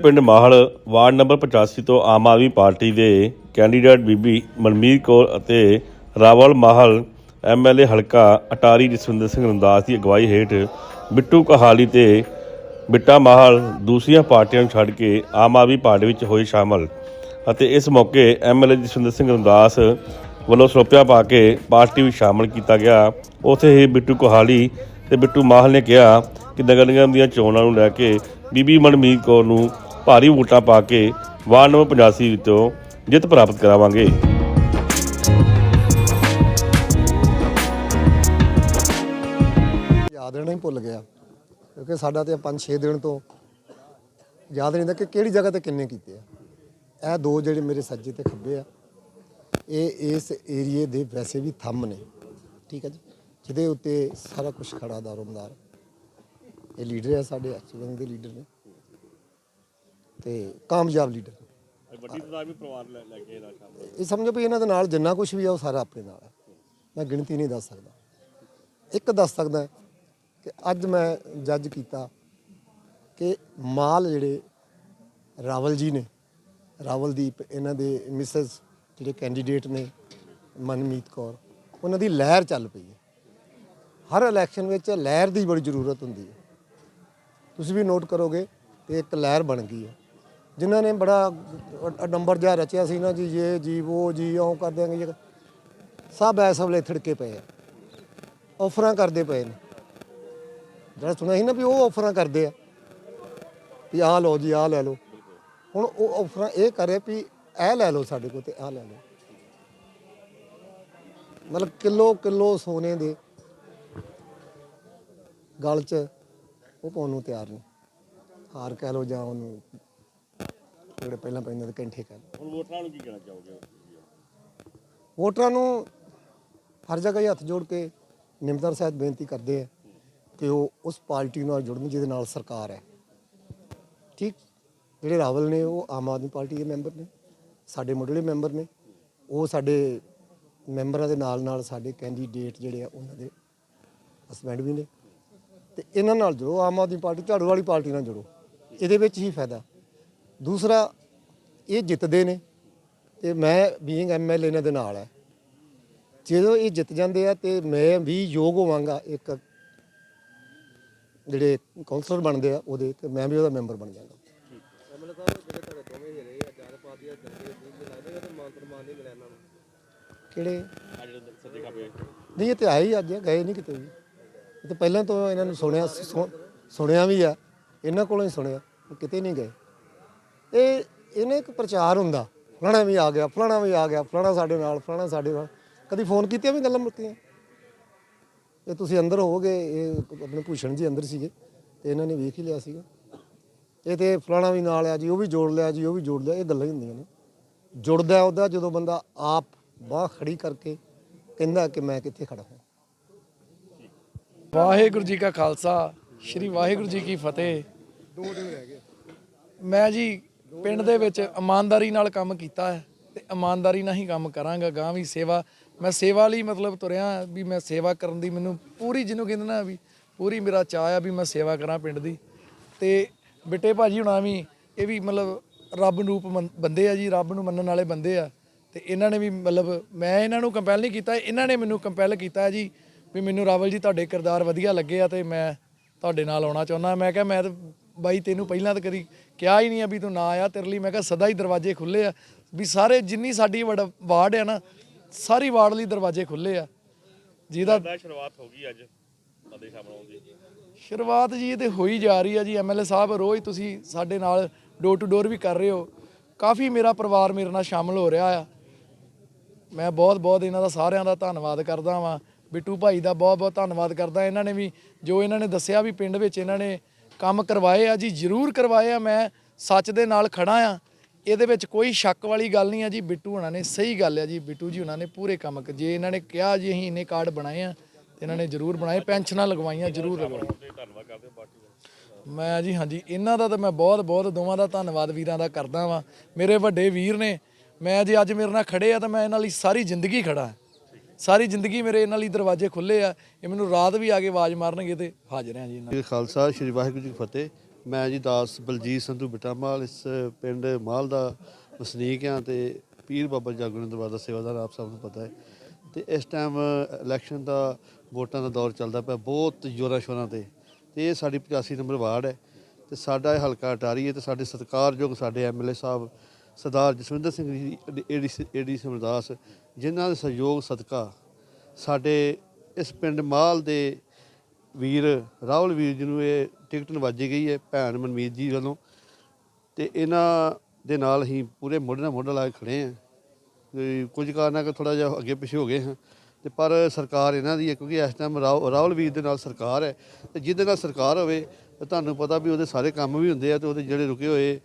ਪਿੰਡ ਮਾਹਲ ward number 85 ਤੋਂ Aam Aadmi party ਦੇ ਕੈਂਡੀਡੇਟ ਬੀਬੀ ਮਨਮੀਤ ਕੌਰ ਅਤੇ ਰਾਵਲ ਮਾਹਲ ਐਮਐਲਏ ਹਲਕਾ ਅਟਾਰੀ ਜਸਵਿੰਦਰ ਸਿੰਘ ਰੰਦਾਸ ਦੀ ਅਗਵਾਈ ਹੇਠ ਬਿੱਟੂ ਕਹਾਲੀ ਤੇ ਬਿੱਟਾ ਮਾਹਲ ਦੂਸਰੀਆਂ ਪਾਰਟੀਆਂ ਨੂੰ ਛੱਡ ਕੇ ਆਮ ਆਦਮੀ ਪਾਰਟੀ ਵਿੱਚ ਹੋਏ ਸ਼ਾਮਲ ਅਤੇ ਇਸ ਮੌਕੇ ਐਮਐਲਏ ਜਸਵਿੰਦਰ ਸਿੰਘ ਰੰਦਾਸ ਵੱਲੋਂ ਸਰੋਪਿਆ ਪਾ ਕੇ ਪਾਰਟੀ ਵਿੱਚ ਸ਼ਾਮਲ ਕੀਤਾ ਗਿਆ। ਉੱਥੇ ਹੀ ਬਿੱਟੂ ਕੋਹਾਲੀ ਤੇ ਬਿੱਟੂ ਮਾਹਲ ਨੇ ਕਿਹਾ ਕਿ ਨਗਰ ਨਿਗਮ ਦੀਆਂ ਚੋਣਾਂ ਨੂੰ ਲੈ ਕੇ ਬੀਬੀ ਮਨਮੀਤ ਕੌਰ ਨੂੰ ਭਾਰੀ ਵੋਟਾਂ ਪਾ ਕੇ ਵਾਰਡ ਨੰਬਰ 85 ਵਿੱਚੋਂ ਜਿੱਤ ਪ੍ਰਾਪਤ ਕਰਾਵਾਂਗੇ। ਯਾਦ ਰਹਿਣਾ ਹੀ ਭੁੱਲ ਗਿਆ, ਕਿਉਂਕਿ ਸਾਡਾ ਤੇ 5-6 ਦਿਨ ਤੋਂ ਯਾਦ ਨਹੀਂ ਦਾ ਕਿ ਕਿਹੜੀ ਜਗ੍ਹਾ ਤੇ ਕਿੰਨੇ ਕੀਤੇ ਆ। ਇਹ ਦੋ ਜਿਹੜੇ ਮੇਰੇ ਸੱਜੇ ਤੇ ਖੱਬੇ ਆ, ਇਹ ਇਸ ਏਰੀਏ ਦੇ ਵੈਸੇ ਵੀ ਥੰਮ ਨੇ। ਠੀਕ ਹੈ ਜੀ? ਜਿਹਦੇ ਉੱਤੇ ਸਾਰਾ ਕੁਝ ਖੜਾ ਦਾਰੋਮਦਾਰ ਇਹ ਲੀਡਰ ਆ ਸਾਡੇ ਐਕਚੁਅਲੀ ਦੇ ਲੀਡਰ ਨੇ। ਤੇ ਕਾਮਯਾਬ ਲੀਡਰ। ਵੱਡੀ ਤਦਾਦ ਵੀ ਪਰਿਵਾਰ ਲੈ ਕੇ ਨਾਲ ਸ਼ਾਮਲ ਇਹ ਸਮਝੋ ਵੀ ਇਹਨਾਂ ਦੇ ਨਾਲ ਜਿੰਨਾ ਕੁਝ ਵੀ ਆ ਉਹ ਸਾਰਾ ਆਪਣੇ ਨਾਲ ਹੈ। ਮੈਂ ਗਿਣਤੀ ਨਹੀਂ ਦੱਸ ਸਕਦਾ। ਇੱਕ ਦੱਸ ਸਕਦਾ ਕਿ ਅੱਜ ਮੈਂ ਜੱਜ ਕੀਤਾ ਕਿ ਮਾਲ ਜਿਹੜੇ ਰਾਵਲ ਜੀ ਨੇ ਰਾਵਲਦੀਪ ਇਹਨਾਂ ਦੇ ਮਿਸਸ ਜਿਹੜੇ ਕੈਂਡੀਡੇਟ ਨੇ ਮਨਮੀਤ ਕੌਰ ਉਹਨਾਂ ਦੀ ਲਹਿਰ ਚੱਲ ਪਈ ਹੈ। ਹਰ ਇਲੈਕਸ਼ਨ ਵਿੱਚ ਲਹਿਰ ਦੀ ਬੜੀ ਜ਼ਰੂਰਤ ਹੁੰਦੀ ਹੈ। ਤੁਸੀਂ ਵੀ ਨੋਟ ਕਰੋਗੇ ਤੇ ਇੱਕ ਲਹਿਰ ਬਣ ਗਈ ਹੈ। ਜਿਨ੍ਹਾਂ ਨੇ ਬੜਾ ਅ- ਜਿਹਾ ਰਚਿਆ ਸੀ ਨਾ ਜੀ ਇਹ ਜੀ ਉਹ ਜੀ ਉਹ ਕਰ ਦਿਆਂਗੇ ਜੀ। ਸਭ ਐਸ ਵੇਲੇ ਥਿੜਕੇ ਪਏ ਆ। ਆਫਰਾਂ ਕਰਦੇ ਪਏ ਨੇ। ਜਿਹੜਾ ਸੁਣਿਆ ਸੀ ਨਾ ਵੀ ਉਹ ਆਫਰਾਂ ਕਰਦੇ ਆ। ਵੀ ਆਹ ਲਓ ਜੀ, ਆਹ ਲੈ ਲਓ। ਹੁਣ ਉਹ ਆਫਰਾਂ ਇਹ ਕਰੇ ਵੀ ਇਹ ਲੈ ਲਓ ਸਾਡੇ ਕੋਲ ਤੇ ਆਹ ਲੈ ਲਓ। ਮਤਲਬ ਕਿਲੋ ਕਿਲੋ ਸੋਨੇ ਦੇ ਗਲ 'ਚ ਉਹ ਪਾਉਣ ਨੂੰ ਤਿਆਰ ਨੇ। ਹਾਰ ਕਹਿ ਲਓ ਜਾਂ ਉਹਨੂੰ ਜਿਹੜੇ ਪਹਿਲਾਂ ਪੈਂਦੇ ਤੇ ਕੈਂਠੇ ਕਹਿ ਲਓ ਹੁਣ ਵੋਟਰਾਂ ਨੂੰ ਕੀ ਕਹਿਣਾ ਚਾਹੋਗੇ? ਵੋਟਰਾਂ ਨੂੰ ਹਰ ਜਗ੍ਹਾ ਹੀ ਹੱਥ ਜੋੜ ਕੇ ਨਿਮਦਰ ਸਾਹਿਬ ਬੇਨਤੀ ਕਰਦੇ ਆ ਕਿ ਉਹ ਉਸ ਪਾਰਟੀ ਨਾਲ ਜੁੜਨ ਜਿਹਦੇ ਨਾਲ ਸਰਕਾਰ ਹੈ। ਠੀਕ? ਜਿਹੜੇ ਰਾਵਲ ਨੇ ਉਹ ਆਮ ਆਦਮੀ ਪਾਰਟੀ ਦੇ ਮੈਂਬਰ ਨੇ ਸਾਡੇ ਮੁੱਢਲੇ ਮੈਂਬਰ ਨੇ ਉਹ ਸਾਡੇ ਮੈਂਬਰਾਂ ਦੇ ਨਾਲ ਨਾਲ ਸਾਡੇ ਕੈਂਡੀਡੇਟ ਜਿਹੜੇ ਆ ਉਹਨਾਂ ਦੇ ਹਸਬੈਂਡ ਵੀ ਨੇ। ਤੇ ਇਹਨਾਂ ਨਾਲ ਜੁੜੋ ਆਮ ਆਦਮੀ ਪਾਰਟੀ ਝਾੜੂ ਵਾਲੀ ਪਾਰਟੀ ਨਾਲ ਜੁੜੋ। ਇਹਦੇ ਵਿੱਚ ਹੀ ਫਾਇਦਾ। ਦੂਸਰਾ, ਇਹ ਜਿੱਤਦੇ ਨੇ ਤੇ ਮੈਂ ਬੀਇੰਗ ਐਮਐਲ ਇਹਨਾਂ ਦੇ ਨਾਲ ਹੈ ਜਦੋਂ ਇਹ ਜਿੱਤ ਜਾਂਦੇ ਆ ਤੇ ਮੈਂ ਵੀ ਯੋਗ ਹੋਵਾਂਗਾ, ਇੱਕ ਜਿਹੜੇ ਕਾਉਂਸਲਰ ਬਣਦੇ ਆ ਉਹਦੇ ਤੇ ਮੈਂ ਵੀ ਉਹਦਾ ਮੈਂਬਰ ਬਣ ਜਾਵਾਂਗਾ। ਕਿਹੜੇ? ਨਹੀਂ, ਇਹ ਤੇ ਆਏ ਹੀ ਅੱਜ, ਗਏ ਨਹੀਂ ਕਿਤੇ ਵੀ। ਇਹ ਤਾਂ ਪਹਿਲਾਂ ਤੋਂ ਇਹਨਾਂ ਨੂੰ ਸੁਣਿਆ ਸੁਣਿਆ ਵੀ ਆ, ਇਹਨਾਂ ਕੋਲੋਂ ਹੀ ਸੁਣਿਆ, ਕਿਤੇ ਨਹੀਂ ਗਏ। ਇਹ ਇਹਨੇ ਇੱਕ ਪ੍ਰਚਾਰ ਹੁੰਦਾ ਫਲਾਣਾ ਵੀ ਆ ਗਿਆ ਫਲਾਣਾ ਵੀ ਆ ਗਿਆ ਫਲਾਣਾ ਸਾਡੇ ਨਾਲ ਫਲਾਣਾ ਸਾਡੇ ਨਾਲ। ਕਦੀ ਫੋਨ ਕੀਤੀਆਂ ਵੀ ਗੱਲਾਂ ਮੁੱਕੀਆਂ ਇਹ ਤੁਸੀਂ ਅੰਦਰ ਹੋਵੋਗੇ ਇਹ ਆਪਣੇ ਭੂਸ਼ਣ ਜੀ ਅੰਦਰ ਸੀਗੇ ਤੇ ਇਹਨਾਂ ਨੇ ਵੇਖ ਹੀ ਲਿਆ ਸੀਗਾ। ਇਹ ਤੇ ਫਲਾਣਾ ਵੀ ਨਾਲ ਆ ਜੀ ਉਹ ਵੀ ਜੋੜ ਲਿਆ ਜੀ ਉਹ ਵੀ ਜੋੜ ਲਿਆ ਇਹ ਗੱਲਾਂ ਹੀ ਹੁੰਦੀਆਂ ਨੇ। ਜੁੜਦਾ ਉਹਦਾ ਜਦੋਂ ਬੰਦਾ ਆਪ ਬਾਹ ਖੜੀ ਕਰਕੇ ਕਹਿੰਦਾ ਕਿ ਮੈਂ ਕਿੱਥੇ ਖੜਾ ਹਾਂ। ਵਾਹਿਗੁਰੂ ਜੀ ਕਾ ਖਾਲਸਾ ਸ੍ਰੀ ਵਾਹਿਗੁਰੂ ਜੀ ਕੀ ਫਤਿਹ। ਦੋ ਦਿਨ ਰਹਿ ਗਏ। ਮੈਂ ਜੀ ਪਿੰਡ ਦੇ ਵਿੱਚ ਇਮਾਨਦਾਰੀ ਨਾਲ ਕੰਮ ਕੀਤਾ ਹੈ ਤੇ ਇਮਾਨਦਾਰੀ ਨਾਲ ਹੀ ਕੰਮ ਕਰਾਂਗਾ ਗਾਂ ਵੀ ਸੇਵਾ। ਮੈਂ ਸੇਵਾ ਲਈ ਮਤਲਬ ਤੁਰਿਆ ਵੀ ਮੈਂ ਸੇਵਾ ਕਰਨ ਦੀ ਮੈਨੂੰ ਪੂਰੀ ਜਿਹਨੂੰ ਕਹਿੰਦੇ ਨਾ ਵੀ ਪੂਰੀ ਮੇਰਾ ਚਾਅ ਆ ਵੀ ਮੈਂ ਸੇਵਾ ਕਰਾਂ ਪਿੰਡ ਦੀ। ਤੇ ਬਿੱਟੇ ਭਾਜੀ ਹੁਣਾ ਵੀ ਇਹ ਵੀ ਮਤਲਬ ਰੱਬ ਰੂਪ ਮੰਨ- ਬੰਦੇ ਆ ਜੀ, ਰੱਬ ਨੂੰ ਮੰਨਣ ਵਾਲੇ ਬੰਦੇ ਆ। ਤੇ ਇਹਨਾਂ ਨੇ ਵੀ ਮਤਲਬ ਮੈਂ ਇਹਨਾਂ ਨੂੰ ਕੰਪੈਲ ਨਹੀਂ ਕੀਤਾ, ਇਹਨਾਂ ਨੇ ਮੈਨੂੰ ਕੰਪੈਲ ਕੀਤਾ ਜੀ ਵੀ ਮੈਨੂੰ ਰਾਵਲ ਜੀ ਤੁਹਾਡੇ ਕਿਰਦਾਰ ਵਧੀਆ ਲੱਗੇ ਆ ਤੇ ਮੈਂ ਤੁਹਾਡੇ ਨਾਲ ਆਉਣਾ ਚਾਹੁੰਦਾ। ਮੈਂ ਕਿਹਾ ਮੈਂ ਤਾਂ ਬਾਈ ਤੈਨੂੰ ਪਹਿਲਾਂ ਤਾਂ ਕਦੀ ਕਿਹਾ ਹੀ ਨਹੀਂ ਆ ਵੀ ਤੂੰ ਨਾ ਆਇਆ ਤੇਰੇ ਲਈ ਮੈਂ ਕਿਹਾ ਸਦਾ ਹੀ ਦਰਵਾਜ਼ੇ ਖੁੱਲੇ ਆ। ਵੀ ਸਾਰੇ ਜਿੰਨੀ ਸਾਡੀ ਵਾਰਡ ਆ ਨਾ ਸਾਰੀ ਵਾਰਡ ਲਈ ਦਰਵਾਜ਼ੇ ਖੁੱਲੇ ਆ। ਜਿਹਦਾ ਸ਼ੁਰੂਆਤ ਹੋ ਗਈ ਅੱਜ ਸ਼ਾਮਲ ਆਉਣ ਦੀ। ਸ਼ੁਰੂਆਤ ਜੀ ਇਹ ਤੇ ਹੋਈ ਜਾ ਰਹੀ ਆ ਜੀ ਐਮਐਲਏ ਸਾਹਿਬ ਰੋਜ਼ ਤੁਸੀਂ ਸਾਡੇ ਨਾਲ ਡੋਰ ਟੂ ਡੋਰ ਵੀ ਕਰ ਰਹੇ ਹੋ। ਕਾਫੀ ਮੇਰਾ ਪਰਿਵਾਰ ਮੇਰੇ ਨਾਲ ਸ਼ਾਮਲ ਹੋ ਰਿਹਾ ਆ। ਮੈਂ ਬਹੁਤ ਬਹੁਤ ਇਹਨਾਂ ਦਾ ਸਾਰਿਆਂ ਦਾ ਧੰਨਵਾਦ ਕਰਦਾ ਵਾਂ। ਬਿੱਟੂ ਭਾਈ ਦਾ ਬਹੁਤ ਬਹੁਤ ਧੰਨਵਾਦ ਕਰਦਾ। ਇਹਨਾਂ ਨੇ ਵੀ ਜੋ ਇਹਨਾਂ ਨੇ ਦੱਸਿਆ ਵੀ ਪਿੰਡ ਵਿੱਚ ਇਹਨਾਂ ਨੇ ਕੰਮ ਕਰਵਾਏ ਆ ਜੀ, ਜ਼ਰੂਰ ਕਰਵਾਏ ਆ, ਮੈਂ ਸੱਚ ਦੇ ਨਾਲ ਖੜਾ ਆ। ਇਹਦੇ ਵਿੱਚ ਕੋਈ ਸ਼ੱਕ ਵਾਲੀ ਗੱਲ ਨਹੀਂ ਆ ਜੀ, ਬਿੱਟੂ ਉਹਨਾਂ ਨੇ ਸਹੀ ਗੱਲ ਆ ਜੀ, ਬਿੱਟੂ ਜੀ ਉਹਨਾਂ ਨੇ ਪੂਰੇ ਕੰਮ ਜੇ ਇਹਨਾਂ ਨੇ ਕਿਹਾ ਜੀ, ਅਸੀਂ ਇੰਨੇ ਕਾਰਡ ਬਣਾਏ ਆ, ਤੇ ਇਹਨਾਂ ਨੇ ਜ਼ਰੂਰ ਬਣਾਏ, ਪੈਨਸ਼ਨਾਂ ਲਗਵਾਈਆਂ, ਜ਼ਰੂਰ ਲਗਵਾਈਆਂ। ਧੰਨਵਾਦ ਮੈਂ ਜੀ, ਹਾਂਜੀ, ਇਹਨਾਂ ਦਾ ਤਾਂ ਮੈਂ ਬਹੁਤ ਬਹੁਤ ਦੋਵਾਂ ਦਾ ਧੰਨਵਾਦ ਵੀਰਾਂ ਦਾ ਕਰਦਾ ਵਾਂ। ਮੇਰੇ ਵੱਡੇ ਵੀਰ ਨੇ, ਮੈਂ ਜੇ ਅੱਜ ਮੇਰੇ ਨਾਲ ਖੜੇ ਆ, ਤਾਂ ਮੈਂ ਇਹਨਾਂ ਲਈ ਸਾਰੀ ਜ਼ਿੰਦਗੀ ਖੜਾ ਸਾਰੀ ਜ਼ਿੰਦਗੀ ਮੇਰੇ ਇਹਨਾਂ ਲਈ ਦਰਵਾਜ਼ੇ ਖੁੱਲੇ ਆ। ਇਹ ਮੈਨੂੰ ਰਾਤ ਵੀ ਆ ਕੇ ਆਵਾਜ਼ ਮਾਰਨਗੇ ਤੇ ਹਾਜ਼ਰ ਹਾਂ ਜੀ ਇਹਨਾਂ ਖਾਲਸਾ, ਸ਼੍ਰੀ ਵਾਹਿਗੁਰੂ ਜੀ ਫਤਿਹ। ਮੈਂ ਜੀ ਦਾਸ ਬਲਜੀਤ ਸੰਧੂ ਬਟਾਮਾਲ, ਇਸ ਪਿੰਡ ਮਾਲ ਦਾ ਵਸਨੀਕ ਹਾਂ ਤੇ ਪੀਰ ਬਾਬਾ ਜਾਗੋ ਦਰਬਾਰ ਦਾ ਸੇਵਾਦਾਰ ਆਪ ਸਭ ਨੂੰ ਪਤਾ ਹੈ। ਤੇ ਇਸ ਟਾਈਮ ਇਲੈਕਸ਼ਨ ਦਾ ਵੋਟਾਂ ਦਾ ਦੌਰ ਚੱਲਦਾ ਪਿਆ ਬਹੁਤ ਜ਼ੋਰਾਂ ਸ਼ੋਰਾਂ ਤੇ। ਤੇ ਇਹ ਸਾਡੀ 85 ਨੰਬਰ ਵਾਰਡ ਹੈ। ਤੇ ਸਾਡਾ ਇਹ ਹਲਕਾ ਅਟਾਰੀ ਹੈ ਤੇ ਸਾਡੇ ਸਤਿਕਾਰਯੋਗ ਸਾਡੇ ਐਮਐਲਏ ਸਾਹਿਬ ਸਰਦਾਰ ਜਸਵਿੰਦਰ ਸਿੰਘ ਜੀ ਏਡੀ ਏਡੀ ਸਮਰਦਾਸ, ਜਿਨ੍ਹਾਂ ਦੇ ਸਹਿਯੋਗ ਸਦਕਾ ਸਾਡੇ ਇਸ ਪਿੰਡ ਮਾਲ ਦੇ ਵੀਰ ਰਾਹੁਲ ਵੀਰ ਜੀ ਨੂੰ ਇਹ ਟਿਕਟ ਨਵਾਜੀ ਗਈ ਹੈ ਭੈਣ ਮਨਮੀਤ ਜੀ ਵੱਲੋਂ ਤੇ ਇਹਨਾਂ ਦੇ ਨਾਲ ਹੀ ਪੂਰੇ ਮੋਢੇ ਨਾਲ ਮੋਢਾ ਲਾ ਕੇ ਖੜੇ ਆ ਕੁਝ ਕਾਰਨਾਂ ਕਿ ਥੋੜਾ ਜਿਹਾ ਅੱਗੇ ਪਿੱਛੇ ਹੋ ਗਏ ਹਾਂ। ਤੇ ਪਰ ਸਰਕਾਰ ਇਹਨਾਂ ਦੀ ਹੈ, ਕਿਉਂਕਿ ਇਸ ਟਾਈਮ ਰਾਹੁਲ ਵੀਰ ਦੇ ਨਾਲ ਸਰਕਾਰ ਹੈ ਤੇ ਜਿਹਦੇ ਨਾਲ ਸਰਕਾਰ ਹੋਵੇ ਤੁਹਾਨੂੰ ਪਤਾ ਵੀ ਉਹਦੇ ਸਾਰੇ ਕੰਮ ਵੀ ਹੁੰਦੇ ਆ ਤੇ ਉਹਦੇ ਜਿਹੜੇ ਰੁਕੇ ਹੋਏ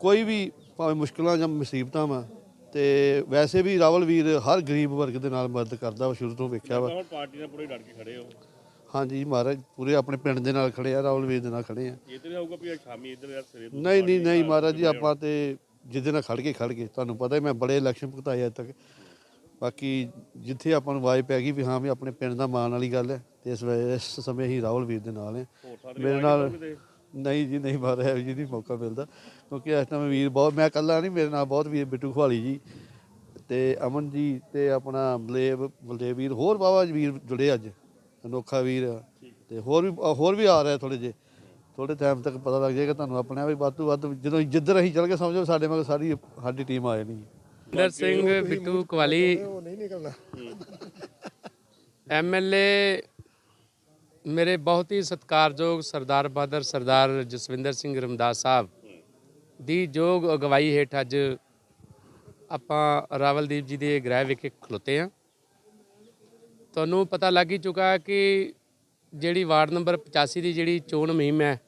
ਕੋਈ ਵੀ ਭਾਵੇਂ ਮੁਸ਼ਕਲਾਂ ਜਾਂ ਮੁਸੀਬਤਾਂ ਵਾ। ਤੇ ਵੈਸੇ ਵੀ ਰਾਹੁਲ ਵੀਰ ਹਰ ਗਰੀਬ ਵਰਗ ਦੇ ਨਾਲ ਮਦਦ ਕਰਦਾ ਵਾ ਸ਼ੁਰੂ ਤੋਂ ਵੇਖਿਆ ਵਾ। ਪਾਰਟੀ ਨਾਲ ਪੂਰੇ ਡਟ ਕੇ ਖੜੇ ਹੋ। ਹਾਂਜੀ ਮਹਾਰਾਜ ਪੂਰੇ ਆਪਣੇ ਪਿੰਡ ਦੇ ਨਾਲ ਖੜੇ ਆ ਰਾਹੁਲ ਵੀਰ ਦੇ ਨਾਲ ਖੜੇ ਆ। ਇਹ ਤੇ ਵੀ ਸ਼ਾਮੀ ਇੱਧਰ ਯਾਰ ਸਵੇਰੇ ਤੋਂ ਨਹੀਂ ਨਹੀਂ ਨਹੀਂ ਮਹਾਰਾਜ ਜੀ ਆਪਾਂ ਤੇ ਜਿੱਦੇ ਨਾਲ ਖੜ ਕੇ ਖੜ ਗਏ ਤੁਹਾਨੂੰ ਪਤਾ ਹੀ ਮੈਂ ਬੜੇ ਇਲੈਕਸ਼ਨ ਭੁਗਤਾਏ ਅੱਜ ਤੱਕ। ਬਾਕੀ ਜਿੱਥੇ ਆਪਾਂ ਨੂੰ ਵਾਜ ਪੈ ਗਈ ਵੀ ਹਾਂ ਵੀ ਆਪਣੇ ਪਿੰਡ ਦਾ ਮਾਣ ਵਾਲੀ ਗੱਲ ਹੈ ਤੇ ਇਸ ਵੇ ਇਸ ਸਮੇਂ ਹੀ ਰਾਹੁਲ ਵੀਰ ਦੇ ਨਾਲ ਹੈ। ਸਾਰੇ ਮੇਰੇ ਨਾਲ ਨਹੀਂ ਜੀ ਨਹੀਂ ਮਹਾਰਾਜ ਜੀ ਨਹੀਂ ਮੌਕਾ ਮਿਲਦਾ। ਕਿਉਂਕਿ ਇਸ ਟਾਈਮ ਵੀਰ ਬਹੁਤ ਮੈਂ ਇਕੱਲਾ ਨਹੀਂ ਮੇਰੇ ਨਾਲ ਬਹੁਤ ਵੀਰ ਬਿੱਟੂ ਖਵਾਲੀ ਜੀ ਤੇ ਅਮਨ ਜੀ ਤੇ ਆਪਣਾ ਬਲੇਵ ਬਲਦੇਵ ਵੀਰ ਹੋਰ ਬਾਬਾ ਵੀਰ ਜੁੜੇ ਅੱਜ ਅਨੋਖਾ ਵੀਰ ਤੇ ਹੋਰ ਵੀ ਹੋਰ ਵੀ ਆ ਰਹੇ ਥੋੜੇ ਜੇ ਥੋੜੇ ਟਾਈਮ ਤੱਕ ਪਤਾ ਲੱਗ ਜਾਏਗਾ ਤੁਹਾਨੂੰ ਆਪਣੇ ਆਪ ਹੀ ਵੱਧ ਤੋਂ ਵੱਧ ਜਦੋਂ ਜਿੱਧਰ ਅਸੀਂ ਚੱਲ ਗਏ ਸਮਝੋ ਸਾਡੇ ਮਗਰ ਸਾਰੀ ਸਾਡੀ ਟੀਮ ਆ ਜਾਣੀ ਹੈ ਇੰਦਰ ਸਿੰਘ ਬਿੱਟੂ ਕਵਾਲੀ ਉਹ ਨਹੀਂ ਨਿਕਲਣਾ। ਐਮਐਲਏ ਮੇਰੇ ਬਹੁਤ ਹੀ ਸਤਿਕਾਰਯੋਗ ਸਰਦਾਰ ਬਹਾਦਰ ਸਰਦਾਰ ਜਸਵਿੰਦਰ ਸਿੰਘ ਰਮਦਾਸ ਸਾਹਿਬ ਦੀ ਯੋਗ ਅਗਵਾਈ ਹੇਠ ਅੱਜ ਆਪਾਂ ਰਾਵਲਦੀਪ ਜੀ ਦੇ ਗ੍ਰਹਿ ਵਿਖੇ ਖਲੋਤੇ ਆ ਤੁਹਾਨੂੰ ਪਤਾ ਲੱਗ ਹੀ ਚੁੱਕਾ ਕਿ ਜਿਹੜੀ ਵਾਰਡ ਨੰਬਰ 85 ਦੀ ਜਿਹੜੀ ਚੋਣ ਮੁਹਿੰਮ ਹੈ,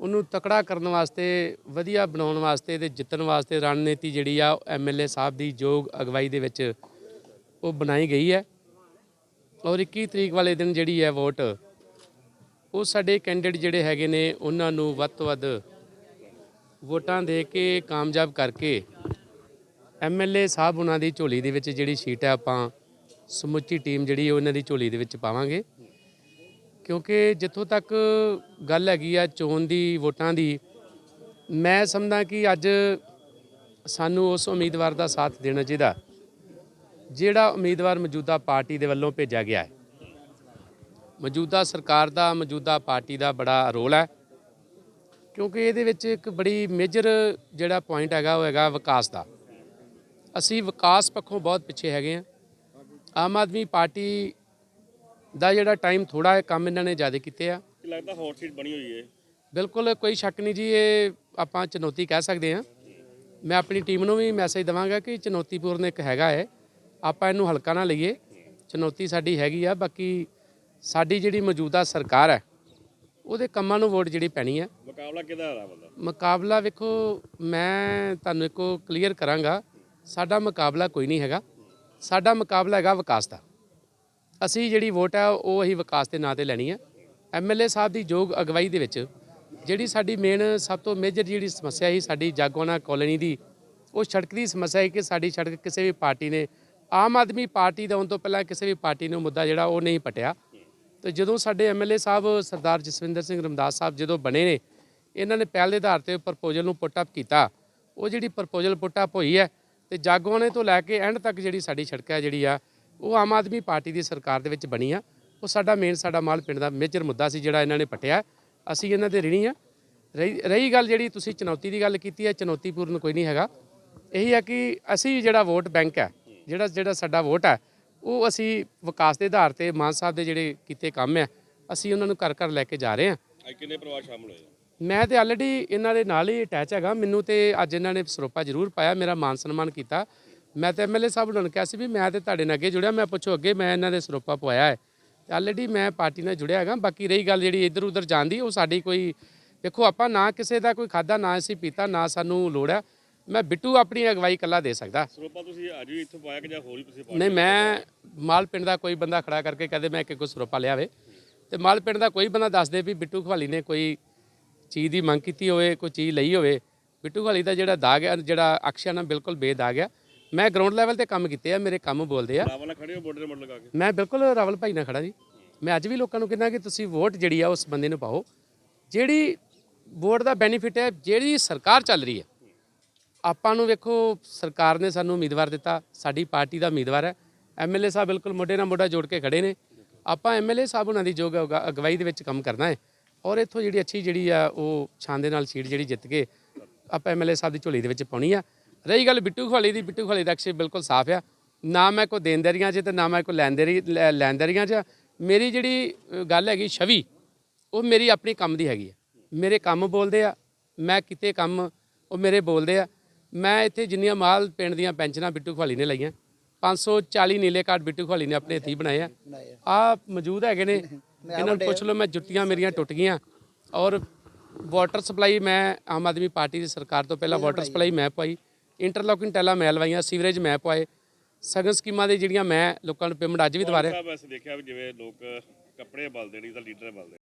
ਉਹਨੂੰ ਤਕੜਾ ਕਰਨ ਵਾਸਤੇ, ਵਧੀਆ ਬਣਾਉਣ ਵਾਸਤੇ ਤੇ ਜਿੱਤਣ ਵਾਸਤੇ ਰਣਨੀਤੀ ਜਿਹੜੀ ਆ ਐਮਐਲਏ ਸਾਹਿਬ ਦੀ ਯੋਗ ਅਗਵਾਈ ਦੇ ਵਿੱਚ ਉਹ ਬਣਾਈ ਗਈ ਹੈ। ਔਰ 21 ਤਰੀਕ ਵਾਲੇ ਦਿਨ ਜਿਹੜੀ ਹੈ ਵੋਟ, ਉਹ ਸਾਡੇ ਕੈਂਡੀਡੇਟ ਜਿਹੜੇ ਹੈਗੇ ਨੇ, ਉਹਨਾਂ ਨੂੰ ਵੱਧ ਤੋਂ ਵੱਧ ਵੋਟਾਂ ਦੇ ਕੇ ਕਾਮਯਾਬ ਕਰਕੇ ਐਮਐਲਏ ਸਾਹਿਬ ਉਹਨਾਂ ਦੀ ਝੋਲੀ ਦੇ ਵਿੱਚ ਜਿਹੜੀ ਸੀਟ ਹੈ, ਆਪਾਂ ਸਮੁੱਚੀ ਟੀਮ ਜਿਹੜੀ ਉਹਨਾਂ ਦੀ ਝੋਲੀ ਦੇ ਵਿੱਚ ਪਾਵਾਂਗੇ। ਕਿਉਂਕਿ ਜਿੱਥੋਂ ਤੱਕ ਗੱਲ ਹੈਗੀ ਆ ਚੋਣ ਦੀ, ਵੋਟਾਂ ਦੀ, ਮੈਂ ਸਮਝਦਾ ਕਿ ਅੱਜ ਸਾਨੂੰ ਉਸ ਉਮੀਦਵਾਰ ਦਾ ਸਾਥ ਦੇਣਾ ਚਾਹੀਦਾ। ਜਿਹੜਾ ਉਮੀਦਵਾਰ ਮੌਜੂਦਾ ਪਾਰਟੀ ਦੇ ਵੱਲੋਂ ਭੇਜਿਆ ਗਿਆ ਹੈ। ਮੌਜੂਦਾ ਸਰਕਾਰ ਦਾ ਮੌਜੂਦਾ ਪਾਰਟੀ ਦਾ ਬੜਾ ਰੋਲ ਹੈ। ਕਿਉਂਕਿ ਇਹਦੇ ਵਿੱਚ ਇੱਕ ਬੜੀ ਮੇਜਰ ਜਿਹੜਾ ਪੁਆਇੰਟ ਹੈਗਾ ਉਹ ਹੈਗਾ ਵਿਕਾਸ ਦਾ। ਅਸੀਂ ਵਿਕਾਸ ਪੱਖੋਂ ਬਹੁਤ ਪਿੱਛੇ ਹੈਗੇ ਆ ਆਮ ਆਦਮੀ ਪਾਰਟੀ ਦਾ ਜਿਹੜਾ ਟਾਈਮ ਥੋੜਾ ਹੈ ਕੰਮ ਇਹਨਾਂ ਨੇ ਜ਼ਿਆਦਾ ਕੀਤੇ ਆ। ਲੱਗਦਾ ਹੌਟ ਸੀਟ ਬਣੀ ਹੋਈ ਹੈ? ਬਿਲਕੁਲ ਕੋਈ ਸ਼ੱਕ ਨਹੀਂ ਜੀ ਇਹ ਆਪਾਂ ਚੁਣੌਤੀ ਕਹਿ ਸਕਦੇ ਹਾਂ। ਮੈਂ ਆਪਣੀ ਟੀਮ ਨੂੰ ਵੀ ਮੈਸੇਜ ਦਵਾਂਗਾ ਕਿ ਚੁਣੌਤੀਪੂਰਨ ਇੱਕ ਹੈਗਾ ਹੈ ਆਪਾਂ ਇਹਨੂੰ ਹਲਕਾ ਨਾ ਲਈਏ। ਚੁਣੌਤੀ ਸਾਡੀ ਹੈਗੀ ਆ ਬਾਕੀ ਸਾਡੀ ਜਿਹੜੀ ਮੌਜੂਦਾ ਸਰਕਾਰ ਹੈ ਉਹਦੇ ਕੰਮਾਂ ਨੂੰ ਵੋਟ ਜਿਹੜੀ ਪੈਣੀ ਹੈ। ਮੁਕਾਬਲਾ ਕਿਹਦਾ ਆ ਬੰਦਾ? ਮੁਕਾਬਲਾ ਵੇਖੋ ਮੈਂ ਤੁਹਾਨੂੰ ਇੱਕੋ ਕਲੀਅਰ ਕਰਾਂਗਾ ਸਾਡਾ ਮੁਕਾਬਲਾ ਕੋਈ ਨਹੀਂ ਹੈਗਾ। ਸਾਡਾ ਮੁਕਾਬਲਾ ਹੈਗਾ ਵਿਕਾਸ ਦਾ। ਅਸੀਂ ਜਿਹੜੀ ਵੋਟ ਹੈ ਉਹ ਅਸੀਂ ਵਿਕਾਸ ਦੇ ਨਾਂ ਤੇ ਲੈਣੀ ਹੈ। ਐਮਐਲਏ ਸਾਹਿਬ ਦੀ ਯੋਗ ਅਗਵਾਈ ਦੇ ਵਿੱਚ ਜਿਹੜੀ ਸਾਡੀ ਮੇਨ ਸਭ ਤੋਂ ਮੇਜਰ ਜਿਹੜੀ ਸਮੱਸਿਆ ਸੀ ਸਾਡੀ ਜਾਗੋਨਾ ਕਾਲੋਨੀ ਦੀ ਉਹ ਸੜਕ ਦੀ ਸਮੱਸਿਆ ਹੈ ਕਿ ਸਾਡੀ ਸੜਕ ਕਿਸੇ ਵੀ ਪਾਰਟੀ ਨੇ ਆਮ ਆਦਮੀ ਪਾਰਟੀ ਦੇ ਆਉਣ ਤੋਂ ਪਹਿਲਾਂ ਕਿਸੇ ਵੀ ਪਾਰਟੀ ਨੂੰ ਮੁੱਦਾ ਜਿਹੜਾ ਉਹ ਨਹੀਂ ਪਟਿਆ। ਤੇ ਜਦੋਂ ਸਾਡੇ ਐਮਐਲਏ ਸਾਹਿਬ ਸਰਦਾਰ ਜਸਵਿੰਦਰ ਸਿੰਘ ਰਮਦਾਸ ਸਾਹਿਬ ਜਦੋਂ ਬਣੇ ਨੇ, ਇਹਨਾਂ ਨੇ ਪਹਿਲ ਦੇ ਆਧਾਰ ਤੇ ਪ੍ਰਪੋਜ਼ਲ ਨੂੰ ਪੁੱਟ ਅਪ ਕੀਤਾ। ਉਹ ਜਿਹੜੀ ਪ੍ਰਪੋਜ਼ਲ ਪੁੱਟ ਅਪ ਹੋਈ ਹੈ ਤੇ ਜਾਗੋਆਣੇ ਤੋਂ ਲੈ ਕੇ ਐਂਡ ਤੱਕ ਜਿਹੜੀ ਸਾਡੀ ਸੜਕ ਹੈ ਜਿਹੜੀ ਆ, ਉਹ ਆਮ ਆਦਮੀ ਪਾਰਟੀ ਦੀ ਸਰਕਾਰ ਦੇ ਵਿੱਚ ਬਣੀ ਆ। ਉਹ ਸਾਡਾ ਮੇਨ, ਸਾਡਾ ਮਾਲ ਪਿੰਡ ਦਾ ਮੇਜਰ ਮੁੱਦਾ ਸੀ ਜਿਹੜਾ ਇਹਨਾਂ ਨੇ ਪਟਿਆ। ਅਸੀਂ ਇਹਨਾਂ ਦੇ ਰਿਣੀ ਆ। ਰਹੀ ਰਹੀ ਗੱਲ ਜਿਹੜੀ ਤੁਸੀਂ ਚੁਣੌਤੀ ਦੀ ਗੱਲ ਕੀਤੀ ਹੈ, ਚੁਣੌਤੀਪੂਰਨ ਕੋਈ ਨਹੀਂ ਹੈਗਾ। ਇਹੀ ਹੈ ਕਿ ਅਸੀਂ ਜਿਹੜਾ ਵੋਟ ਬੈਂਕ ਹੈ ਜਿਹੜਾ ਜਿਹੜਾ ਸਾਡਾ ਵੋਟ ਹੈ ਉਹ ਅਸੀਂ ਵਿਕਾਸ ਦੇ ਆਧਾਰ ਤੇ ਮਾਨ ਸਾਹਿਬ ਦੇ ਜਿਹੜੇ ਕੀਤੇ ਕੰਮ ਹੈ ਅਸੀਂ ਉਹਨਾਂ ਨੂੰ ਘਰ ਘਰ ਲੈ ਕੇ ਜਾ ਰਹੇ ਹਾਂ। ਕਿੰਨੇ ਪਰਿਵਾਰ ਸ਼ਾਮਲ ਹੋਏ ਮੈਂ ਤੇ ਆਲਰੇਡੀ ਇਹਨਾਂ ਦੇ ਨਾਲ ਹੀ ਅਟੈਚ ਹੈਗਾ। ਮੈਨੂੰ ਤੇ ਅੱਜ ਇਹਨਾਂ ਨੇ ਸਰੋਪਾ ਜ਼ਰੂਰ ਪਾਇਆ ਮੇਰਾ ਮਾਨ ਸਨਮਾਨ ਕੀਤਾ। ਮੈਂ ਤੇ ਐਮਐਲਏ ਸਾਹਿਬ ਨੂੰ ਕਿਹਾ ਸੀ ਵੀ ਮੈਂ ਤੇ ਤੁਹਾਡੇ ਨਾਲ ਅੱਗੇ ਜੁੜਿਆ ਮੈਂ ਪੁੱਛੋ ਅੱਗੇ ਮੈਂ ਇਹਨਾਂ ਦੇ ਸਰੋਪਾ ਪਵਾਇਆ ਹੈ। ਤੇ ਆਲਰੇਡੀ ਮੈਂ ਪਾਰਟੀ ਨਾਲ ਜੁੜਿਆ ਹੈਗਾ। ਬਾਕੀ ਰਹੀ ਗੱਲ ਜਿਹੜੀ ਇੱਧਰ ਉੱਧਰ ਜਾਂਦੀ ਉਹ ਸਾਡੀ ਕੋਈ ਦੇਖੋ ਆਪਾਂ ਨਾ ਕਿਸੇ ਦਾ ਕੋਈ ਖਾਦਾ ਨਾ ਅਸੀਂ ਪੀਤਾ ਨਾ ਸਾਨੂੰ ਲੋੜ ਹੈ। ਮੈਂ ਬਿੱਟੂ ਆਪਣੀ ਅਗਵਾਈ ਕੱਲਾ ਦੇ ਸਕਦਾ। ਸਰੋਪਾ ਤੁਸੀਂ ਅੱਜ ਵੀ ਇੱਥੋਂ ਪਾਇਆ ਕਿ ਜਾਂ ਹੋਰ ਵੀ ਤੁਸੀਂ ਨਹੀਂ ਮੈਂ ਮਾਲ ਪਿੰਡ ਦਾ ਕੋਈ ਬੰਦਾ ਖੜਾ ਕਰਕੇ ਕਹਦੇ ਮੈਂ ਕਿ ਕੋਈ ਸਰੋਪਾ ਲਿਆਵੇ ਤੇ ਮਾਲ ਪਿੰਡ ਦਾ ਕੋਈ ਬੰਦਾ ਦੱਸ ਦੇ ਵੀ ਬਿੱਟੂ ਖਵਾਲੀ ਨੇ ਕੋਈ ਚੀਜ਼ ਦੀ ਮੰਗ ਕੀਤੀ ਹੋਵੇ ਕੋਈ ਚੀਜ਼ ਲਈ ਹੋਵੇ। ਬਿੱਟੂ ਖਵਾਲੀ ਦਾ ਜਿਹੜਾ ਦਾਗ ਹੈ ਜਿਹੜਾ ਅਕਸ਼ਾ ਨਾਲ ਬਿਲਕੁਲ ਬੇਦਾਗ ਹੈ। ਮੈਂ ਗਰਾਊਂਡ ਲੈਵਲ ਤੇ ਕੰਮ ਕੀਤੇ ਆ ਮੇਰੇ ਕੰਮ ਬੋਲਦੇ ਆ। ਰਾਵਲਾ ਖੜੇ ਹੋ ਬੋਰਡਰ ਮੋੜ ਲਗਾ ਕੇ? ਮੈਂ ਬਿਲਕੁਲ ਰਾਵਲ ਭਾਈ ਨਾਲ ਖੜਾ ਜੀ। ਮੈਂ ਅੱਜ ਵੀ ਲੋਕਾਂ ਨੂੰ ਕਹਿੰਦਾ ਕਿ ਤੁਸੀਂ ਵੋਟ ਜਿਹੜੀ ਆ ਉਸ ਬੰਦੇ ਨੂੰ ਪਾਓ। ਜਿਹੜੀ ਵੋਟ ਦਾ ਬੈਨੀਫਿਟ ਹੈ ਜਿਹੜੀ ਸਰਕਾਰ ਚੱਲ ਰਹੀ ਹੈ ਆਪਾਂ ਨੂੰ ਵੇਖੋ, ਸਰਕਾਰ ਨੇ ਸਾਨੂੰ ਉਮੀਦਵਾਰ ਦਿੱਤਾ, ਸਾਡੀ ਪਾਰਟੀ ਦਾ ਉਮੀਦਵਾਰ ਹੈ। ਐਮਐਲਏ ਸਾਹਿਬ ਬਿਲਕੁਲ ਮੋਢੇ ਨਾਲ ਮੋਢਾ ਜੋੜ ਕੇ ਖੜੇ ਨੇ। ਆਪਾਂ ਐਮਐਲਏ ਸਾਹਿਬ ਉਹਨਾਂ ਦੀ ਜੋਗ ਅਗ- ਅਗਵਾਈ ਦੇ ਵਿੱਚ ਕੰਮ ਕਰਨਾ ਹੈ। ਔਰ ਇੱਥੋਂ ਜਿਹੜੀ ਅੱਛੀ ਜਿਹੜੀ ਆ, ਉਹ ਛਾਂ ਦੇ ਨਾਲ ਸੀਟ ਜਿਹੜੀ ਜਿੱਤ ਕੇ ਆਪਾਂ ਐਮਐਲਏ ਸਾਹਿਬ ਦੀ ਝੋਲੀ ਦੇ ਵਿੱਚ ਪਾਉਣੀ ਆ। ਰਹੀ ਗੱਲ ਬਿੱਟੂ ਖਵਾਲੀ ਦੀ, ਬਿੱਟੂ ਖਵਾਲੀ ਦਾ ਅਕਸ਼ੇ ਬਿਲਕੁਲ ਸਾਫ਼ ਆ। ਨਾ ਮੈਂ ਕੋਈ ਦੇਣਦਾਰੀਆਂ 'ਚ ਤੇ ਨਾ ਮੈਂ ਕੋਈ ਲੈਂਦਰੀ ਲੈ- ਲੈਂਦਾਰੀਆਂ 'ਚ। ਮੇਰੀ ਜਿਹੜੀ ਗੱਲ ਹੈਗੀ ਛਵੀ, ਉਹ ਮੇਰੀ ਆਪਣੀ ਕੰਮ ਦੀ ਹੈਗੀ ਆ। ਮੇਰੇ ਕੰਮ ਬੋਲਦੇ ਆ, ਮੈਂ ਕਿਤੇ ਕੰਮ ਉਹ ਮੇਰੇ ਬੋਲਦੇ ਆ। ਮੈਂ ਇੱਥੇ ਜਿੰਨੀਆਂ ਮਾਲ ਪਿੰਡ ਦੀਆਂ ਪੈਨਸ਼ਨਾਂ ਬਿੱਟੂ ਖਵਾਲੀ ਨੇ ਲਈਆਂ 540 ਨੀਲੇ ਕਾਰਡ ਬਿੱਟੂ ਖਵਾਲੀ ਨੇ ਆਪਣੇ ਹੱਥੀਂ ਬਣਾਏ ਆ। ਆ। ਮੌਜੂਦ ਹੈਗੇ ਨੇ ਇਹਨਾਂ ਨੂੰ ਪੁੱਛ ਲਓ ਮੈਂ ਜੁੱਤੀਆਂ ਮੇਰੀਆਂ ਟੁੱਟ ਗਈਆਂ ਔਰ ਵਾਟਰ ਸਪਲਾਈ ਮੈਂ ਆਮ ਆਦਮੀ ਪਾਰਟੀ ਦੀ ਸਰਕਾਰ ਤੋਂ ਪਹਿਲਾਂ ਵਾਟਰ ਸਪਲਾਈ ਮੈਂ ਪਾਈ ਇੰਟਰਲੋਕਿੰਗ ਟੈਲਾ ਮੈਂ ਲਵਾਈਆਂ ਸੀਵਰੇਜ ਮੈਂ ਪਾਏ ਸਗਨ ਸਕੀਮਾਂ ਦੇ ਜਿਹੜੀਆਂ ਮੈਂ ਲੋਕਾਂ ਨੂੰ ਪੇਮੈਂਟ ਅੱਜ ਵੀ ਦੁਬਾਰੇ ਸਾਹਿਬ ਅਸੀਂ ਦੇਖਿਆ ਵੀ ਜਿਵੇਂ ਲੋਕ ਕੱਪੜੇ ਬਲਦੇ ਨਹੀਂ ਤਾਂ ਲੀਡਰ ਬਲਦੇ